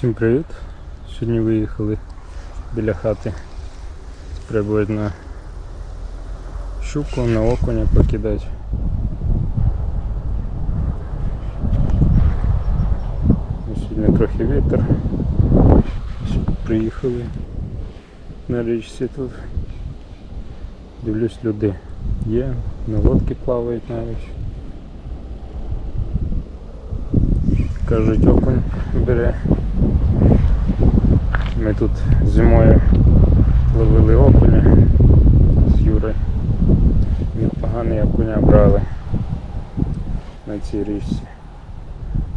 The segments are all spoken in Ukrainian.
Всім привіт! Сьогодні виїхали біля хати спробувати на щуку, на окуня покидати. Сьогодні трохи вітер. Приїхали на річці тут. Дивлюсь, люди є, на лодки плавають навіть. Кажуть, окунь бере. Ми тут зимою ловили окуня з Юри. Непоганий окуня брали на цій річці.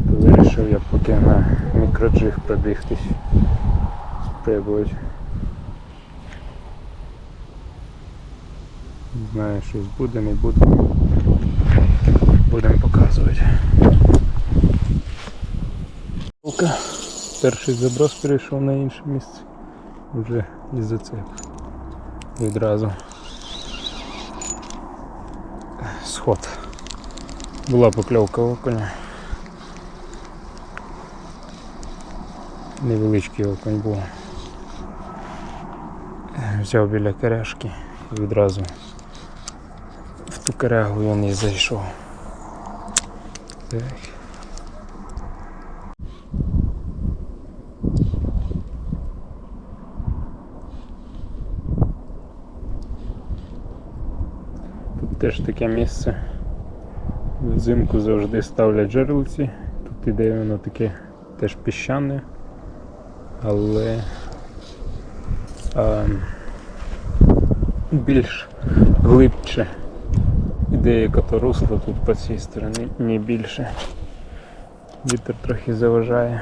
Вирішив я поки на мікроджиг пробігтись. Спробувати. Не знаю, щось буде, не буде. Будемо показувати. Перший заброс перейшов на інше місце. Вже і зацеп. Відразу. Сход. Була покльовка окуня. Невеличкий окунь був. Взяв біля коряшки і відразу в ту корягу він і зайшов. Так. Теж таке місце. Взимку завжди ставлять джерелиці. Тут іде воно таке теж піщане, але а, більш глибше. Іде яка-то русло тут по цій стороні, не більше. Вітер трохи заважає.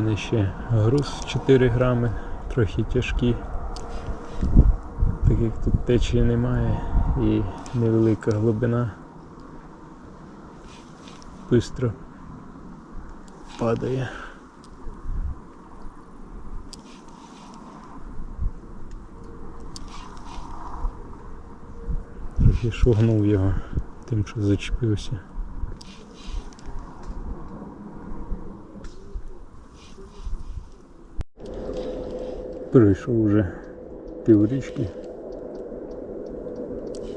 Мене ще груз 4 грами, трохи тяжкий. Так як тут течії немає і невелика глибина. Бистро падає. Трохи шугнув його тим, що зачепився. Пройшов вже піврічки.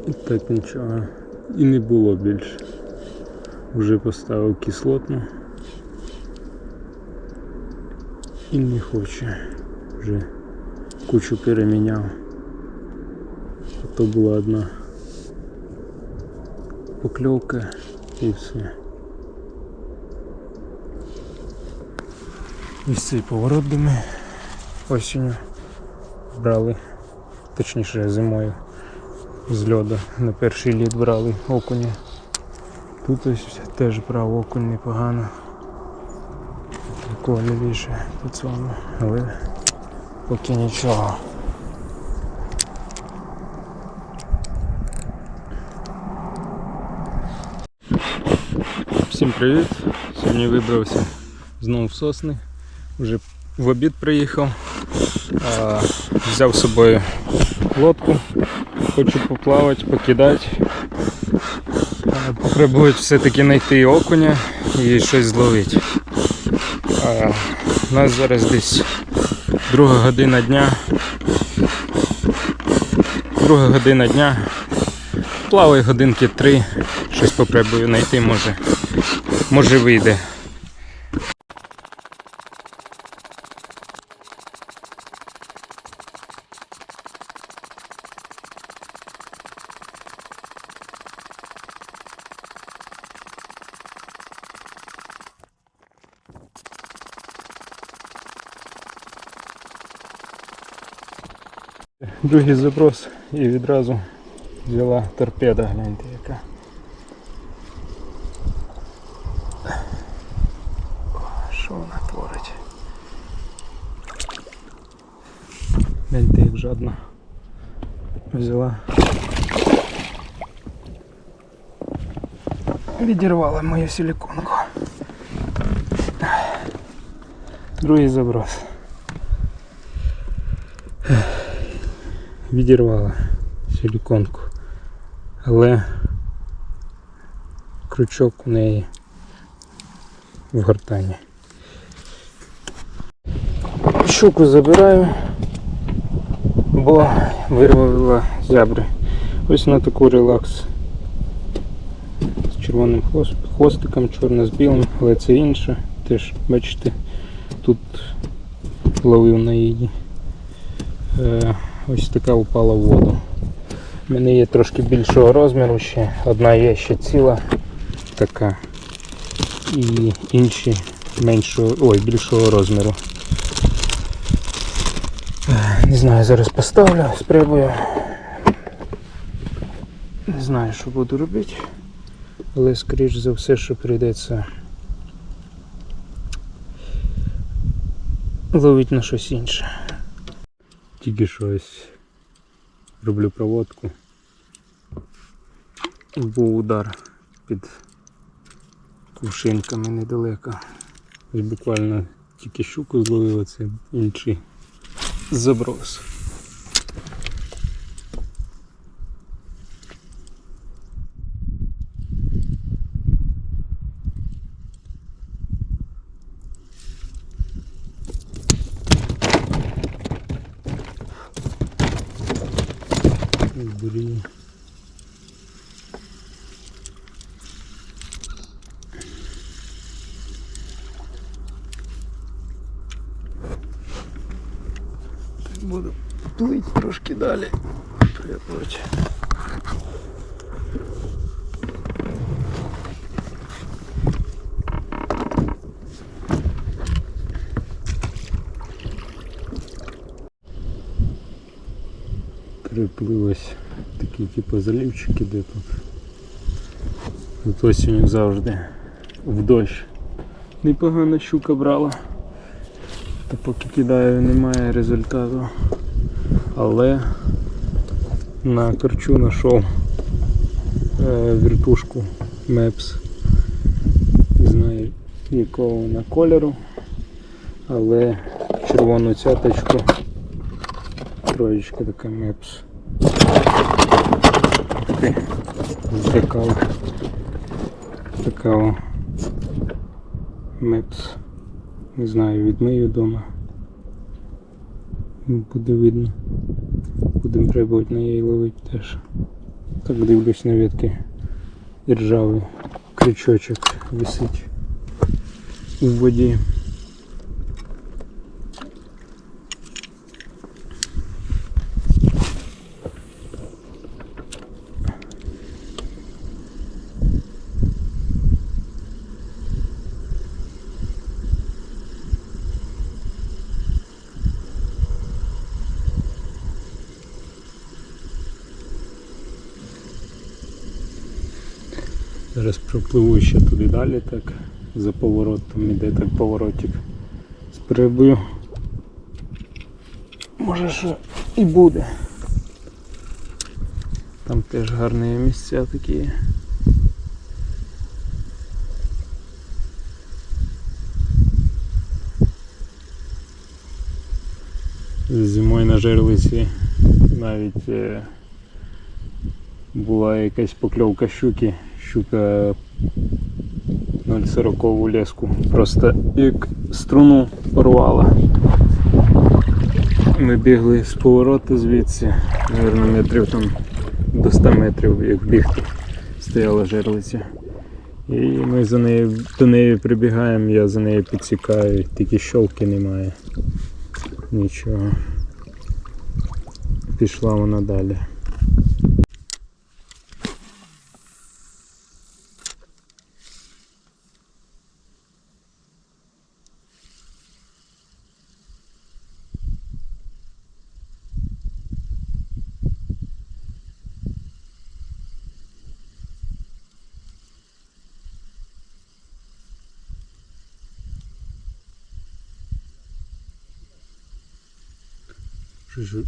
І так нічого. І не було більше. Вже поставив кислотну. І не хоче. Вже кучу переміняв. А то була одна покльовка і все. Ось цей поворот, де ми осінню брали, точніше зимою з льоду на перший лід брали окуня. Тут ось теж брав окунь непогано. Такого лівіше по цьому, але поки нічого. Всім привіт! Сьогодні вибрався знову в сосни. Вже в обід приїхав. Взяв з собою лодку. Хочу поплавати, покидати. А, Попробувати все-таки знайти окуня і щось зловити. У нас зараз десь друга година дня. Друга година дня. Плаваю годинки три. Щось попробую знайти, може. Може вийде. Другий заброс і відразу взяла торпеда, гляньте яка. Що вона творить? Гляньте, як жадно взяла. Відірвала мою силиконку. Другий заброс. Відірвала силіконку. Але крючок у неї в гортані. Щуку забираю, бо вирвала зябри. Ось на таку релакс з червоним хвостиком, чорно з білим, але це інше. Теж, бачите, тут ловив на її. Ось така упала в воду. У мене є трошки більшого розміру ще, одна є ще ціла така. І інші меншого, ой, більшого розміру. Не знаю, зараз поставлю, спробую. Не знаю, що буду робити, але скоріш за все, що прийдеться ловити на щось інше. Тільки щось роблю проводку. Був удар під кувшинками недалеко. Ось буквально тільки щуку зловив, це інший заброс. Так буду плыть трошки далі. Приплыть. Приплив такі типу залівчики, де тут. Тут осінь як завжди в дощ. Непогана щука брала. Та поки кидаю немає результату. Але на корчу знайшов е, віртушку Мепс. Не знаю якого вона кольору, але червону цяточку. Троєчка така Мепс. Ти зеркал. Така о. Не знаю, відмию вдома. Буде видно. Будемо пробувати на її ловити теж. Так дивлюсь на ветки. Ржавий крючочок висить у воді. Зараз пропливу ще туди далі, так, за поворотом іде так поворотик. Спробую. Може що і буде. Там теж гарні місця такі. Зимою на жерлиці навіть е, була якась покльовка щуки, щука 0,40 леску. Просто як струну порвала. Ми бігли з повороту звідси, мабуть, метрів там до 100 метрів, як бігти, стояла жерлиця. І ми за нею, до неї прибігаємо, я за нею підсікаю, тільки щолки немає. Нічого. Пішла вона далі.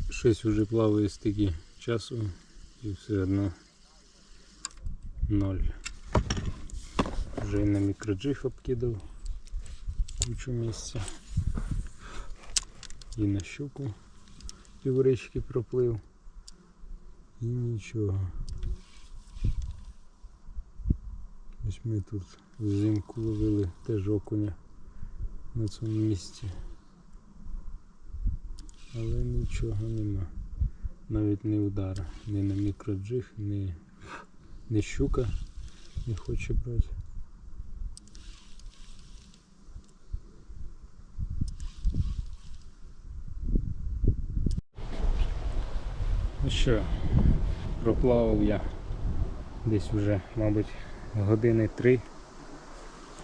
Щось, вже плаває стільки часу і все одно ноль. Вже і на мікроджиф обкидав кучу місця. І на щуку піврички проплив. І нічого. Ось ми тут взимку ловили теж окуня на цьому місці. Але нічого нема. Навіть не удара. Ні на мікроджиг, ні, ні щука не хоче брати. Ну що, проплавав я десь вже, мабуть, години три.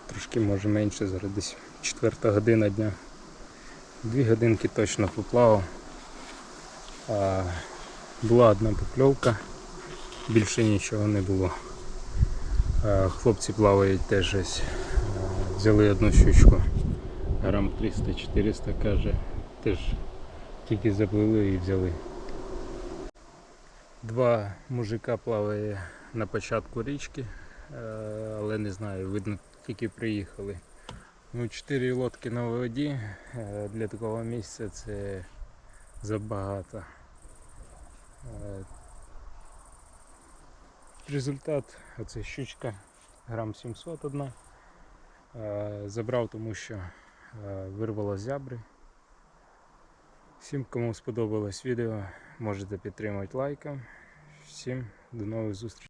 Трошки може менше, зараз десь четверта година дня. Дві годинки точно поплавав. А, була одна покльовка, більше нічого не було. Хлопці плавають теж ось. Взяли одну щучку. Грам 300-400 каже. Теж тільки заплили і взяли. Два мужика плаває на початку річки, але не знаю, видно, тільки приїхали. Ну, чотири лодки на воді е, для такого місця це забагато. Е, Результат оце щучка грам 700 одна. Е, Забрав, тому що вирвало зябри. Всім, кому сподобалось відео, можете підтримати лайком. Всім до нових зустрічей.